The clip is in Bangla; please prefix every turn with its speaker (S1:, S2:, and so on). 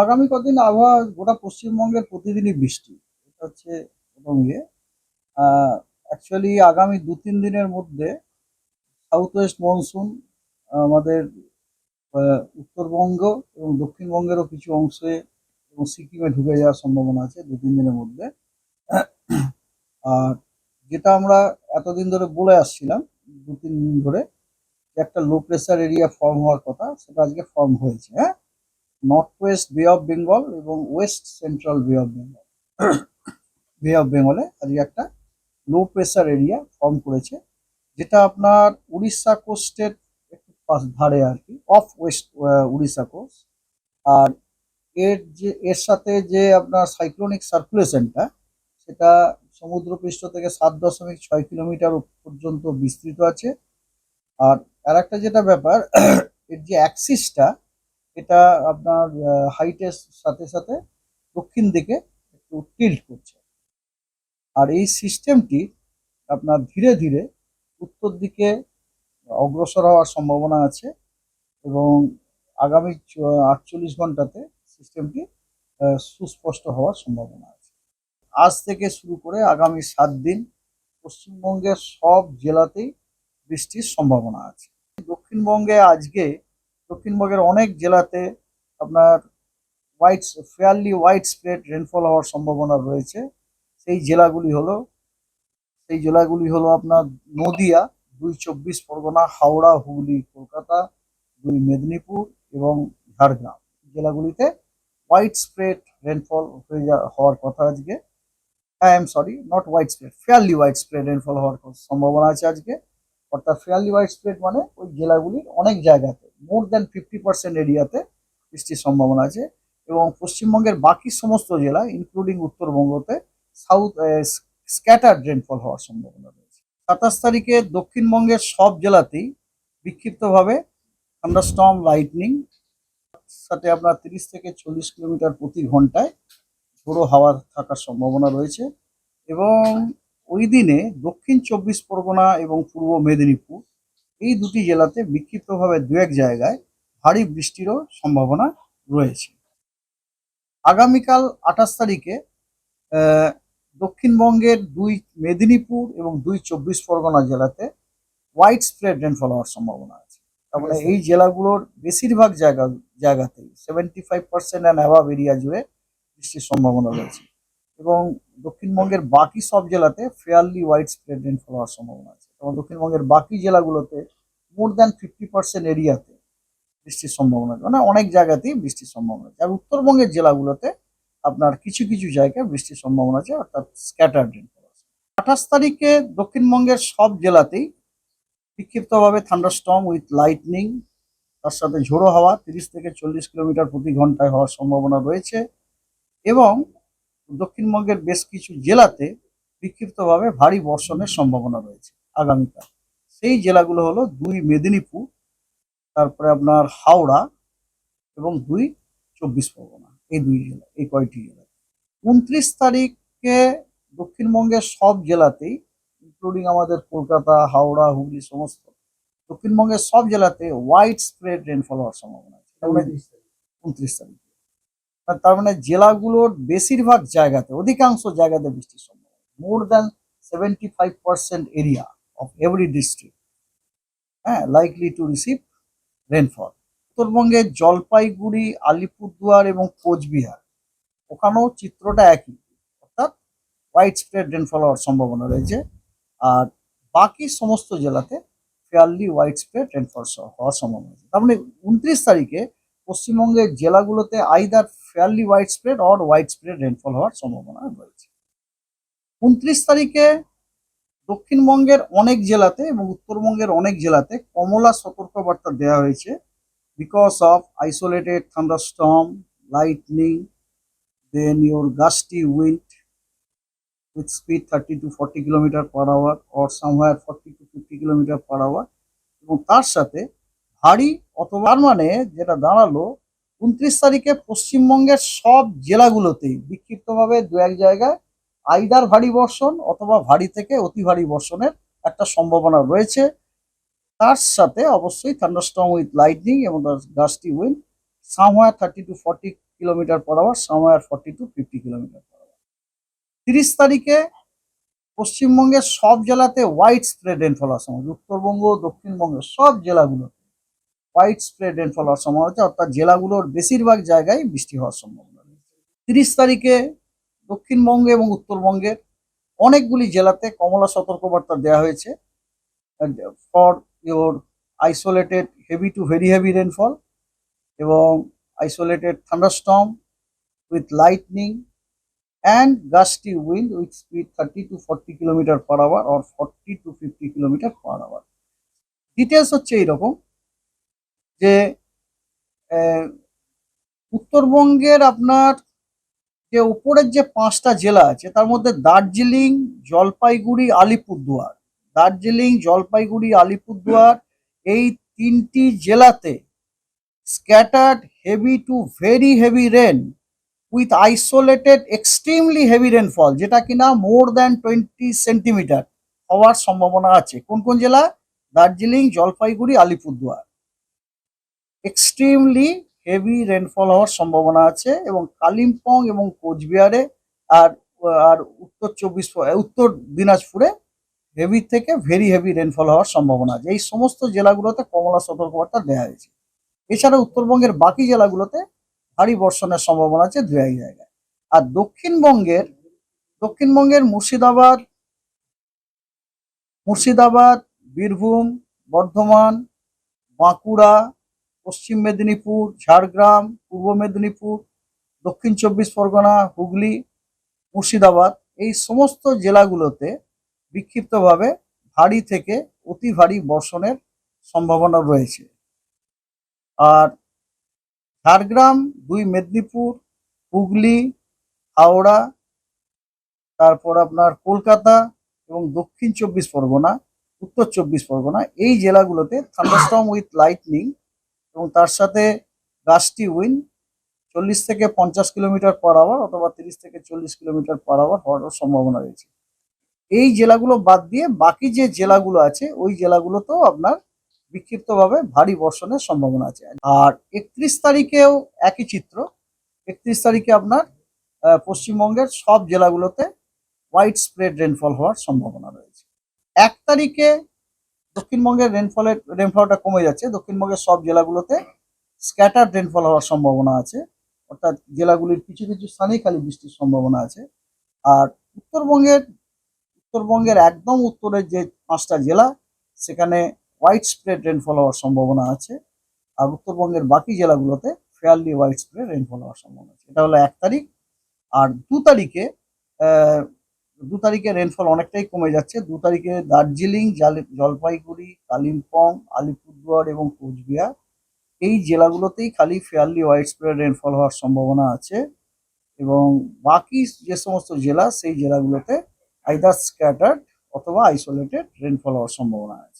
S1: আগামী কদিন আবহাওয়া গোটা পশ্চিমবঙ্গের প্রতিদিনই বৃষ্টি। এটা হচ্ছে প্রথম। ইয়ে অ্যাকচুয়ালি আগামী দু তিন দিনের মধ্যে সাউথ ওয়েস্ট মনসুন আমাদের উত্তরবঙ্গ এবং দক্ষিণবঙ্গেরও কিছু অংশে এবং সিকিমে ঢুকে যাওয়ার সম্ভাবনা আছে দু তিন দিনের মধ্যে। আর যেটা আমরা এতদিন ধরে বলে আসছিলাম, দু তিন দিন ধরে একটা লো প্রেসার এরিয়া ফর্ম হওয়ার কথা, সেটা আজকে ফর্ম হয়েছে হ্যাঁ? North west bay of Bengal এবং west central bay of Bengal bay of বেঙ্গলে আজকে একটা লো প্রেসার এরিয়া ফর্ম করেছে, যেটা আপনার উড়িষ্যা কোস্টের একটু পাশ ধারে আর কি অফ ওয়েস্ট উড়িষ্যা কোস্ট আর এর যে, এর সাথে যে আপনার সাইক্লোনিক সার্কুলেশনটা সেটা সমুদ্রপৃষ্ঠ থেকে সাত দশমিক ছয় কিলোমিটার পর্যন্ত বিস্তৃত আছে। আর আর একটা যেটা ব্যাপার, এর যে অ্যাক্সিসটা এটা আপনার হাইটের সাথে সাথে দক্ষিণ দিকে একটু টিল্ট করছে। আর এই সিস্টেমটি আপনার ধীরে ধীরে উত্তর দিকে অগ্রসর হওয়ার সম্ভাবনা আছে এবং আগামী আটচল্লিশ ঘন্টাতে সিস্টেমটি সুস্পষ্ট হওয়ার সম্ভাবনা আছে। আজ থেকে শুরু করে আগামী সাত দিন পশ্চিমবঙ্গের সব জেলাতেই বৃষ্টির সম্ভাবনা আছে। দক্ষিণবঙ্গে আজকে দক্ষিণবঙ্গের অনেক জেলাতে আপনার wide fairly widespread rainfall হওয়ার সম্ভাবনা রয়েছে। সেই জেলাগুলি হলো, সেই জেলাগুলি হলো আপনার নদিয়া, দুই চব্বিশ পরগনা, হাওড়া, হুগলি, কলকাতা, দুই মেদিনীপুর এবং ঝাড়গ্রাম। জেলাগুলিতে হোয়াইট স্প্রেড রেনফল হয়ে যা, হওয়ার কথা আজকে। I am sorry not widespread fairly widespread rainfall হওয়ার সম্ভাবনা আছে আজকে। অর্থাৎ ফেয়ারলি হোয়াইট স্প্রেড মানে ওই জেলাগুলির অনেক জায়গাতে। মোর দ্যান ফিফটি পার্সেন্ট এরিয়াতে বৃষ্টির সম্ভাবনা আছে এবং পশ্চিমবঙ্গের বাকি সমস্ত জেলা ইনক্লুডিং উত্তরবঙ্গতে সাউথ স্ক্যাটার রেনফল হওয়ার সম্ভাবনা রয়েছে। সাতাশ তারিখে দক্ষিণবঙ্গের সব জেলাতেই বিক্ষিপ্তভাবে থান্ডারস্টর্ম লাইটনিং সাথে আপনার তিরিশ থেকে চল্লিশ কিলোমিটার প্রতি ঘন্টায় ঝোড়ো হাওয়া থাকার সম্ভাবনা রয়েছে এবং ওই দিনে দক্ষিণ চব্বিশ পরগনা এবং পূর্ব মেদিনীপুর এই দুটি জেলাতে বিক্ষিপ্তভাবে দু এক জায়গায় ভারী বৃষ্টিরও সম্ভাবনা রয়েছে। আগামীকাল আঠাশ তারিখে দক্ষিণবঙ্গের দুই মেদিনীপুর এবং দুই চব্বিশ পরগনা জেলাতে হোয়াইট স্প্রেড রেনফল হওয়ার সম্ভাবনা আছে। তার মানে এই জেলাগুলোর বেশিরভাগ জায়গা, জায়গাতেই seventy five percent and above area জুড়ে বৃষ্টির সম্ভাবনা রয়েছে। এবং দক্ষিণবঙ্গের বাকি সব জেলাতে ফেয়ারলি হোয়াইট স্প্রেড রেনফল হওয়ার সম্ভাবনা আছে। এবং দক্ষিণবঙ্গের বাকি জেলাগুলোতে মোর দ্যান ফিফটি পার্সেন্ট এরিয়াতে বৃষ্টির সম্ভাবনা। মানে অনেক জায়গাতেই বৃষ্টির সম্ভাবনা আছে। আর উত্তরবঙ্গের জেলাগুলোতে আপনার কিছু কিছু জায়গায় বৃষ্টির সম্ভাবনা আছে, অর্থাৎ স্ক্যাটার্ড আঠাশ তারিখে দক্ষিণবঙ্গের সব জেলাতেই বিক্ষিপ্তভাবে থান্ডারস্টর্ম উইথ লাইটনিং তার সাথে ঝোড়ো হাওয়া, তিরিশ থেকে চল্লিশ কিলোমিটার প্রতি ঘন্টায় হওয়ার সম্ভাবনা রয়েছে এবং দক্ষিণবঙ্গের বেশ কিছু জেলাতে বিক্ষিপ্তভাবে ভারী বর্ষণের সম্ভাবনা রয়েছে। আগামীকাল। সেই জেলাগুলো হলো দুই মেদিনীপুর তারপরে আপনার হাওড়া এবং দুই চব্বিশ পরগনা। এই দুই জেলা এই কয়টি জেলা। উনত্রিশ তারিখে দক্ষিণবঙ্গের সব জেলাতেই ইনক্লুডিং আমাদের কলকাতা হাওড়া হুগলি সমস্ত দক্ষিণবঙ্গের সব জেলাতে হোয়াইট স্প্রেড রেনফল হওয়ার সম্ভাবনা আছে। মানে উনত্রিশ তারিখ। আর তার মানে জেলাগুলোর বেশিরভাগ জায়গাতে অধিকাংশ জায়গাতে বৃষ্টির সম্ভাবনা। More than seventy five percent area of every district হ্যাঁ লাইকলি টু রিসিভ রেনফল উত্তরবঙ্গের জলপাইগুড়ি, আলিপুরদুয়ার এবং কোচবিহার, ওখানেও চিত্রটা একই, অর্থাৎ হোয়াইট স্প্রেড রেনফল হওয়ার সম্ভাবনা রয়েছে। আর বাকি সমস্ত জেলাতে ফেয়ারলি হোয়াইট স্প্রেড রেনফল হওয়ার সম্ভাবনা আছে তার মানে উনত্রিশ তারিখে পশ্চিমবঙ্গের জেলাগুলোতে either fairly widespread or widespread rainfall হওয়ার সম্ভাবনা রয়েছে। উনত্রিশ তারিখে দক্ষিণবঙ্গের অনেক জেলাতে এবং উত্তরবঙ্গের অনেক জেলাতে কমলা সতর্কবার্তা দেওয়া হয়েছে because of isolated thunderstorm lightning then your gusty wind with speed 30 to 40 kilometre per hour or somewhere 40 to 50 kilometre per hour এবং তার সাথে ভারী অথবা মানে যেটা দাঁড়াল উনত্রিশ তারিখে পশ্চিমবঙ্গের সব জেলাগুলোতেই বিক্ষিপ্তভাবে দু এক জায়গায় আইদার ভারী বর্ষণ অথবা ভারী থেকে অতি ভারী বর্ষণের একটা সম্ভাবনা রয়েছে। তার সাথে অবশ্যই থান্ডারস্টর্ম উইথ লাইটনিং এবং gusty wind somewhere thirty to forty kilometre per hour somewhere forty to fifty kilometre per hour তিরিশ তারিখে পশ্চিমবঙ্গের সব জেলাতে হোয়াইট স্প্রেড রেনফল হওয়ার সম্ভাবনা, উত্তরবঙ্গ, দক্ষিণবঙ্গের সব জেলাগুলোতে হোয়াইট স্প্রেড রেনফল হওয়ার সম্ভাবনা আছে অর্থাৎ জেলাগুলোর বেশিরভাগ জায়গায় বৃষ্টি হওয়ার সম্ভাবনা রয়েছে। তিরিশ তারিখে দক্ষিণবঙ্গে এবং উত্তরবঙ্গের অনেকগুলি জেলাতে কমলা সতর্কবার্তা দেওয়া হয়েছে। For your isolated heavy to very heavy rainfall এবং isolated thunderstorm with lightning and gusty wind with speed thirty to forty kilometre per hour or forty to fifty kilometre per hour details হচ্ছে এইরকম যে উত্তরবঙ্গের আপনার যে উপরের যে পাঁচটা জেলা আছে, তার মধ্যে দার্জিলিং, জলপাইগুড়ি, আলিপুরদুয়ার। দার্জিলিং, জলপাইগুড়ি, আলিপুরদুয়ার এই তিনটি জেলাতে scattered heavy to very heavy rain with isolated extremely heavy rainfall যেটা কিনা মোর দ্যান টোয়েন্টি সেন্টিমিটার হওয়ার সম্ভাবনা আছে। কোন কোন জেলা? Darjeeling, Jalpaiguri, Alipurduar. Extremely heavy rainfall হওয়ার সম্ভাবনা আছে এবং কালিম্পং এবং কোচবিহারে আর আর উত্তর চব্বিশ উত্তর দিনাজপুরে হেভি থেকে ভেরি হেভি রেনফল হওয়ার সম্ভাবনা আছে। এই সমস্ত জেলাগুলোতে কমলা সতর্কবার্তা দেওয়া হয়েছে। এছাড়া উত্তরবঙ্গের বাকি জেলাগুলোতে ভারী বর্ষণের সম্ভাবনা আছে দু এক জায়গায় আর দক্ষিণবঙ্গের দক্ষিণবঙ্গের মুর্শিদাবাদ মুর্শিদাবাদ, বীরভূম, বর্ধমান, বাঁকুড়া পশ্চিম মেদিনীপুর, ঝাড়গ্রাম, পূর্ব মেদিনীপুর, দক্ষিণ চব্বিশ পরগনা, হুগলি, মুর্শিদাবাদ, এই সমস্ত জেলাগুলোতে বিক্ষিপ্তভাবে ভারী থেকে অতি ভারী বর্ষণের সম্ভাবনা রয়েছে। আর ঝাড়গ্রাম, দুই মেদিনীপুর, হুগলি, হাওড়া, তারপর আপনার কলকাতা এবং দক্ষিণ চব্বিশ পরগনা, উত্তর চব্বিশ পরগনা, এই জেলাগুলোতে থান্ডারস্টর্ম উইথ লাইটনিং এবং তার সাথে গাস্টি উইন চল্লিশ থেকে পঞ্চাশ কিলোমিটার পার আওয়ার অথবা তিরিশ থেকে চল্লিশ কিলোমিটার পার আওয়ার হওয়ার সম্ভাবনা রয়েছে। এই জেলাগুলো বাদ দিয়ে বাকি যে জেলাগুলো আছে, ওই জেলাগুলোতেও আপনার বিক্ষিপ্তভাবে ভারী বর্ষণের সম্ভাবনা আছে। আর একত্রিশ তারিখেও একই চিত্র। একত্রিশ তারিখে আপনার পশ্চিমবঙ্গের সব জেলাগুলোতে হোয়াইট স্প্রেড রেনফল হওয়ার সম্ভাবনা রয়েছে। এক তারিখে দক্ষিণবঙ্গের রেনফলের রেনফলটা কমে যাচ্ছে। দক্ষিণবঙ্গের সব জেলাগুলোতে স্ক্যাটার রেনফল হওয়ার সম্ভাবনা আছে। অর্থাৎ জেলাগুলির কিছু কিছু স্থানেই খালি বৃষ্টির সম্ভাবনা আছে। আর উত্তরবঙ্গের উত্তরবঙ্গের একদম উত্তরের যে পাঁচটা জেলা, সেখানে হোয়াইট স্প্রেড রেনফল হওয়ার সম্ভাবনা আছে। আর উত্তরবঙ্গের বাকি জেলাগুলোতে ফেয়ারলি হোয়াইট স্প্রেড রেনফল হওয়ার সম্ভাবনা আছে। এটা হলো এক তারিখ। আর দু তারিখে দু তারিখে রেনফল অনেকটাই কমে যাচ্ছে। দু তারিখে দার্জিলিং, জালি- জলপাইগুড়ি, কালিম্পং, আলিপুরদুয়ার এবং কোচবিহার এই জেলাগুলোতেই খালি ফেয়ারলি ওয়াইড স্প্রেড রেনফল হওয়ার সম্ভাবনা আছে এবং বাকি যে সমস্ত জেলা, সেই জেলাগুলোতে আইদার স্ক্যাটার্ড অথবা আইসোলেটেড রেনফল হওয়ার সম্ভাবনা আছে।